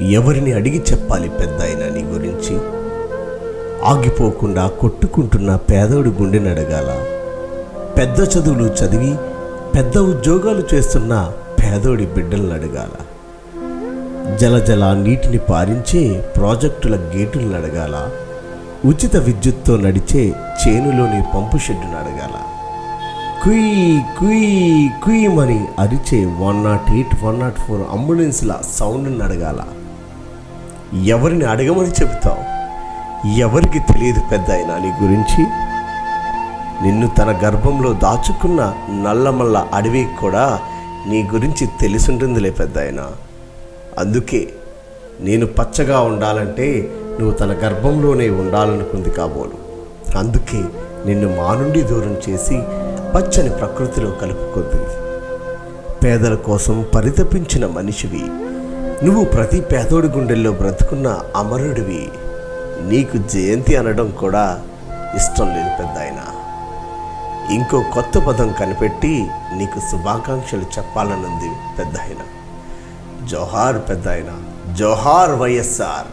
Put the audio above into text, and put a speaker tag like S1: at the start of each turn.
S1: ఎవరిని అడిగి చెప్పాలి పెద్ద నీ గురించి? ఆగిపోకుండా కొట్టుకుంటున్న పేదోడి గుండెని అడగాల. పెద్ద చదువులు చదివి పెద్ద ఉద్యోగాలు చేస్తున్న పేదోడి బిడ్డలను అడగాల. జలజల నీటిని పారించే ప్రాజెక్టుల గేటులను అడగాల. ఉచిత విద్యుత్తో నడిచే చేనులోని పంపు షెడ్డును అడగాల. కుయ్ కుయ్ మని అరిచే one nought eight one nought four అంబులెన్స్ల సౌండ్ని అడగాల. ఎవరిని అడగమని చెబుతావు? ఎవరికి తెలియదు పెద్ద ఆయన నీ గురించి? నిన్ను తన గర్భంలో దాచుకున్న నల్లమల్ల అడవికి కూడా నీ గురించి తెలిసుంటుందిలే పెద్ద ఆయన అందుకే నేను పచ్చగా ఉండాలంటే నువ్వు తన గర్భంలోనే ఉండాలనుకుంది కాబోలు. అందుకే నిన్ను మా నుండి దూరం చేసి పచ్చని ప్రకృతిలో కలుపుకుంది పేదల కోసం పరితపించిన మనిషివి నువ్వు ప్రతి పేదోడి గుండెల్లో బ్రతుకున్న అమరుడివి. నీకు జయంతి అనడం కూడా ఇష్టం లేదు పెద్ద ఇంకో కొత్త పదం కనిపెట్టి నీకు శుభాకాంక్షలు చెప్పాలనుంది పెద్ద జోహార్ పెద్ద జోహార్ వైఎస్ఆర్.